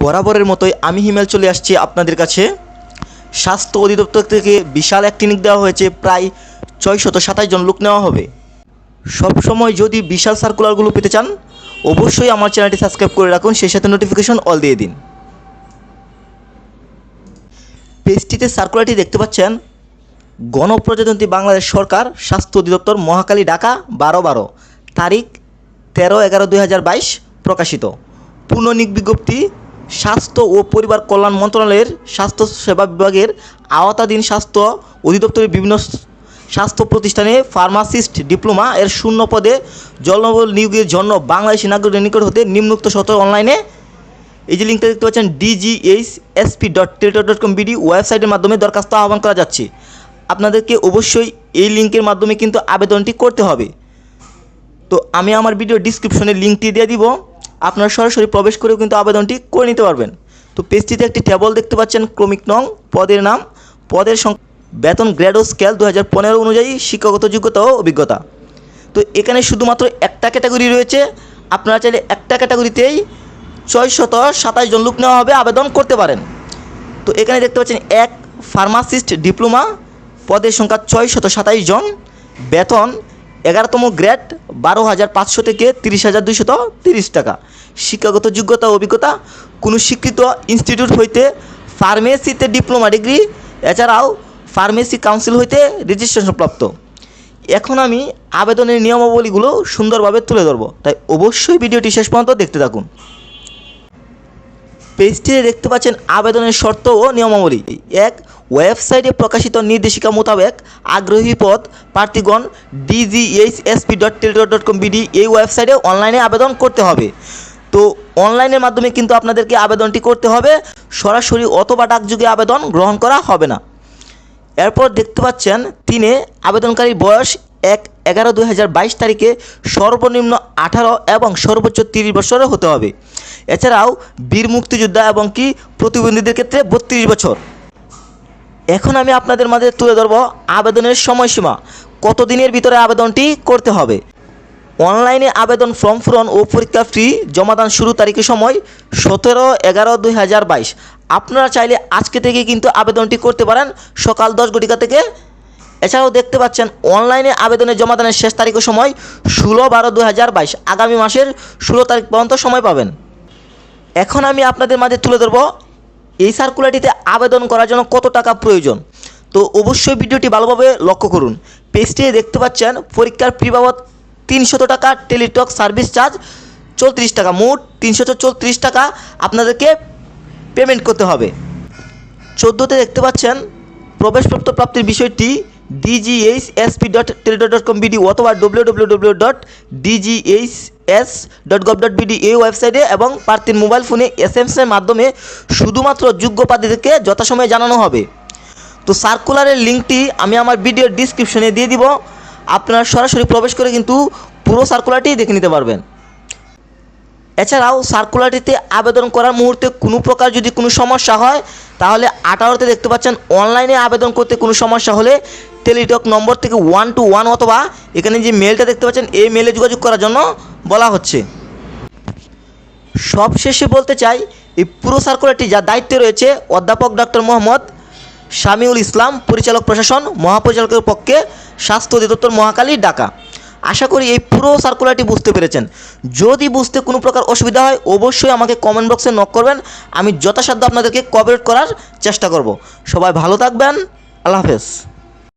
বরাবরের মতোই আমি হিমেল চলে আসছি আপনাদের কাছে। স্বাস্থ্য অধিদপ্তর থেকে বিশাল এক ক্লিনিক দেওয়া হয়েছে, প্রায় ছয়শত সাতাশ জন লোক নেওয়া হবে। সবসময় যদি বিশাল সার্কুলারগুলো পেতে চান, অবশ্যই আমার চ্যানেলটি সাবস্ক্রাইব করে রাখুন, সেই সাথে নোটিফিকেশন অল দিয়ে দিন। পেজটিতে সার্কুলারটি দেখতে পাচ্ছেন, গণপ্রজাতন্ত্রী বাংলাদেশ সরকার, স্বাস্থ্য অধিদপ্তর, মহাকালী ঢাকা, বারো বারো, তারিখ তেরো এগারো দুই প্রকাশিত। পুনঃনিক বিজ্ঞপ্তি স্বাস্থ্য ও পরিবার কল্যাণ মন্ত্রণালয়ের স্বাস্থ্য সেবা বিভাগের আওতাধীন স্বাস্থ্য অধিদপ্তরের বিভিন্ন স্বাস্থ্য প্রতিষ্ঠানে ফার্মাসিস্ট ডিপ্লোমা এর শূন্য পদে জলবল নিয়োগের জন্য বাংলাদেশি নাগরিকের নিকট হতে নিম্নোক্ত শত অনলাইনে। এই যে লিঙ্কটা দেখতে পাচ্ছেন DGH SP dot Teletalk dot com BD ওয়েবসাইটের মাধ্যমে দরখাস্ত আহ্বান করা যাচ্ছে। আপনাদেরকে অবশ্যই এই লিঙ্কের মাধ্যমে কিন্তু আবেদনটি করতে হবে। তো আমি আমার ভিডিও ডিসক্রিপশনে লিঙ্কটি দিয়ে দিব। আপনারা সরাসরি প্রবেশ করেও কিন্তু আবেদনটি করে নিতে পারবেন। তো পেজটিতে একটি টেবল দেখতে পাচ্ছেন, ক্রমিক নং, পদের নাম, পদের সংখ্যা, বেতন গ্রেড স্কেল দু হাজার পনেরো অনুযায়ী শিক্ষাগত যোগ্যতা ও অভিজ্ঞতা। তো এখানে শুধুমাত্র একটা ক্যাটাগরি রয়েছে, আপনারা চাইলে একটা ক্যাটাগরিতেই ছয় শত সাতাশ জন লোক নেওয়া হবে, আবেদন করতে পারেন। তো এখানে দেখতে পাচ্ছেন, এক ফার্মাসিস্ট ডিপ্লোমা পদের সংখ্যা ছয় শত সাতাইশ জন, বেতন এগারোতম গ্রেড, বারো হাজার পাঁচশো থেকে তিরিশ হাজার দুইশত তিরিশ টাকা। শিক্ষাগত যোগ্যতা অভিজ্ঞতা, কোনো স্বীকৃত ইনস্টিটিউট হইতে ফার্মেসিতে ডিপ্লোমা ডিগ্রি, এছাড়াও ফার্মেসি কাউন্সিল হইতে রেজিস্ট্রেশন প্রাপ্ত। এখন আমি আবেদনের নিয়মাবলীগুলো সুন্দরভাবে তুলে ধরবো, তাই অবশ্যই ভিডিওটি শেষ পর্যন্ত দেখতে থাকুন। পেজটিতে দেখতে পাচ্ছেন আবেদনের শর্ত ও নিয়মাবলী। এক, ওয়েবসাইটে প্রকাশিত নির্দেশিকা মোতাবেক আগ্রহী পদ প্রার্থীগণ DGH SP dot Teletalk dot com BD এই ওয়েবসাইটে অনলাইনে আবেদন করতে হবে। তো অনলাইনের মাধ্যমে কিন্তু আপনাদেরকে আবেদনটি করতে হবে। সরাসরি অথবা ডাকযোগে আবেদন গ্রহণ করা হবে না। এরপর দেখতে পাচ্ছেন, তিনে, আবেদনকারীর বয়স এক এগারো দুই হাজার বাইশ তারিখে সর্বনিম্ন আঠারো এবং সর্বোচ্চ তিরিশ বছরের হতে হবে। এছাড়াও বীর মুক্তিযোদ্ধা এবং কি প্রতিবন্ধীদের ক্ষেত্রে বত্রিশ বছর। এখন আমি আপনাদের মাঝে তুলে ধরব আবেদনের সময়সীমা। কতদিনের ভিতরে আবেদনটি করতে হবে? অনলাইনে আবেদন ফর্ম পূরণ ও পরীক্ষা ফি জমাদান শুরু তারিখের সময় সতেরো এগারো দুই হাজার বাইশ। আপনারা চাইলে আজকে থেকে কিন্তু আবেদনটি করতে পারেন সকাল দশ ঘটিকা থেকে এছাড়াও দেখতে পাচ্ছেন, অনলাইনে আবেদনের জমাদানের শেষ তারিখের সময় ষোলো বারো দু আগামী মাসের ষোলো তারিখ পর্যন্ত সময় পাবেন। এখন আমি আপনাদের মাঝে তুলে ধরবো এই সার্কুলারটিতে আবেদন করার জন্য কত টাকা প্রয়োজন। তো অবশ্যই ভিডিওটি ভালোভাবে লক্ষ্য করুন। পেজটি দেখতে পাচ্ছেন, পরীক্ষার ফি বাবদ তিনশত টাকা, টেলিটক সার্ভিস চার্জ চৌত্রিশ টাকা, মোট তিনশত চৌত্রিশ টাকা আপনাদেরকে পেমেন্ট করতে হবে। চোদ্দোতে দেখতে পাচ্ছেন প্রবেশপ্রাপ্ত প্রাপ্তির বিষয়টি DGH SP dot Teletalk dot com BD অথবা W W W dot DGH S dot gov dot BD এই ওয়েবসাইটে এবং প্রার্থীর মোবাইল ফোনে এস এম এর মাধ্যমে শুধুমাত্র যোগ্য প্রার্থীদেরকে যথাসময়ে জানানো হবে। তো সার্কুলারের লিঙ্কটি আমি আমার ভিডিওর ডিসক্রিপশনে দিয়ে দিব। আপনারা সরাসরি প্রবেশ করে কিন্তু পুরো সার্কুলারটি দেখে নিতে পারবেন। এছাড়াও সার্কুলারটিতে আবেদন করার মুহূর্তে কোনো প্রকার যদি কোনো সমস্যা হয়, তাহলে আঠারোতে দেখতে পাচ্ছেন অনলাইনে আবেদন করতে কোনো সমস্যা হলে টেলিটক নম্বর থেকে ওয়ান টু ওয়ান অথবা এখানে যে মেলটা দেখতে পাচ্ছেন, এই মেলে যোগাযোগ করার জন্য বলা হচ্ছে। সবশেষে বলতে চাই, এই পুরো সার্কুলারটি যার দায়িত্বে রয়েছে অধ্যাপক ডক্টর মোহাম্মদ শামিউল ইসলাম, পরিচালক প্রশাসন, মহাপরিচালকের পক্ষে স্বাস্থ্য অধিদপ্তর মহাকালী ঢাকা। আশা করি এই পুরো সার্কুলারটি বুঝতে পেরেছেন। যদি বুঝতে কোনো প্রকার অসুবিধা হয়, অবশ্যই আমাকে কমেন্ট বক্সে নক করবেন। আমি যথাসাধ্য আপনাদেরকে কোঅপারেট করার চেষ্টা করব। সবাই ভালো থাকবেন। আল্লাহ হাফেজ।